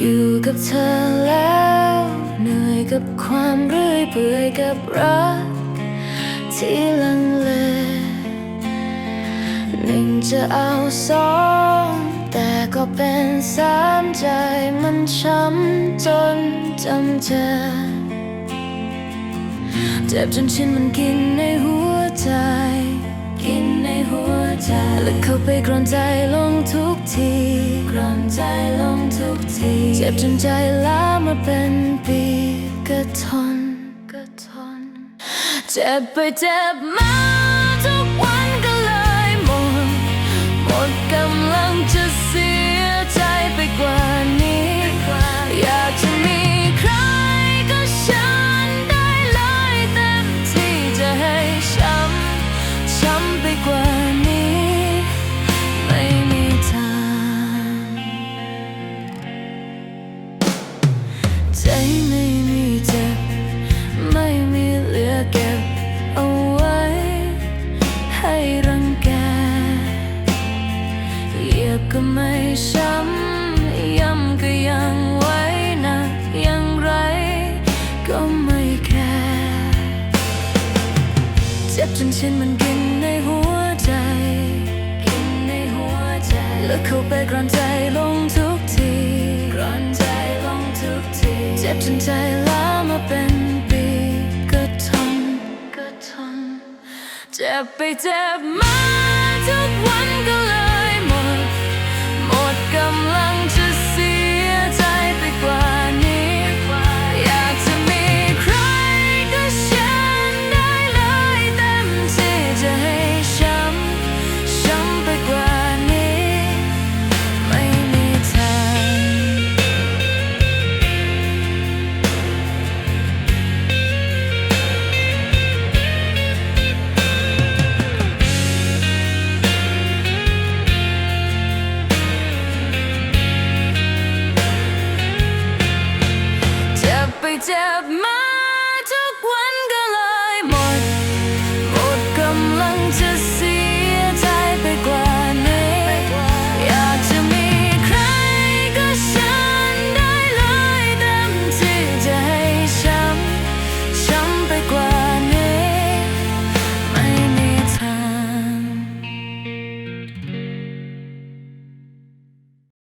อยู่กับเธอแล้วเหนื่อยกับความเรื่อยเปื่อยกับรักที่ลังเลหนึ่งจะเอาสองแต่ก็เป็นสามใจมันช้ำจนจำเจอเจ็บจนชินมันกินในหัวใจ กินในหัวใจและเข้าไปกรอนใจ ทีกรอนใจลงทุกที เจ็บจนใจล้ามาเป็นปีก็ทนก็ทน เจ็บไปเจ็บมา ใจไม่มีเจ็บ ไม่มีเหลือเก็บ เอาไว้ ให้รังแกเหยียบก็ไม่ช้ำย้ำก็ยังไว้นะอย่างไรก็ไม่แคร์เจ็บจนชินมันกินในหัวใจกินในหัวใจแล้วเขาไปกรอนใจลงทุกทีกรอนใจลงทุกที เจ็บจนใจล้ามาเป็นปีก็ทนก็ทนเจ็บไปเจ็บมาทุกวันก็เลย เ